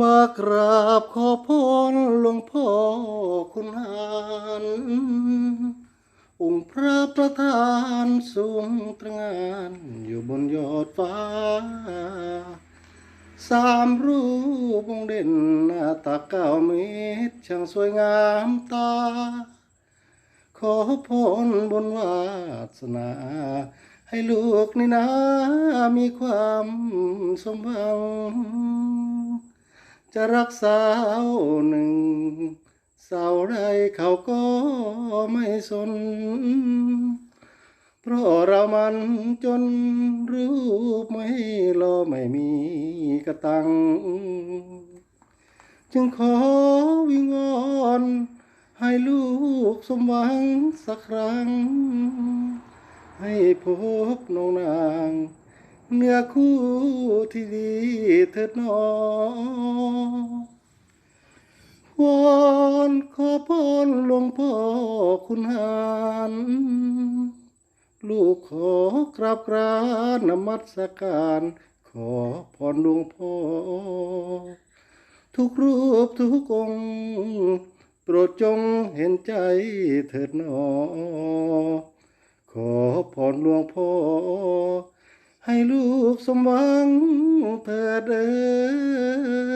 มากราบขอพรหลวงพ่อคุณหารองค์พระประธานสูงตรงานอยู่บนยอดฟ้า สามรูปองค์เด่นหน้าตาเก้าเมตรช่างสวยงามตา ขอพรบนวาสนา ให้ลูกนี่นะมีความสมหวัง จะรักสาวหนึ่ง สาวใดเขาก็ไม่สน เพราะเรามันจนรูปไม่รอไม่มีกระตัง จึงขอวิงวอนให้ลูกสมหวังสักครั้ง ให้พบน้องนาง เนื้อคู่ที่ดีเถิดหนอวอนขอพรหลวงพ่อคุณหารลูกขอกราบกรานนมัสการ ขอพรหลวงพ่อ ทุกรูปทุกองค์โปรดจงเห็นใจเถิดหนอ ขอพรหลวงพ่อ ให้ลูกสมหวังเถิดเอ่ย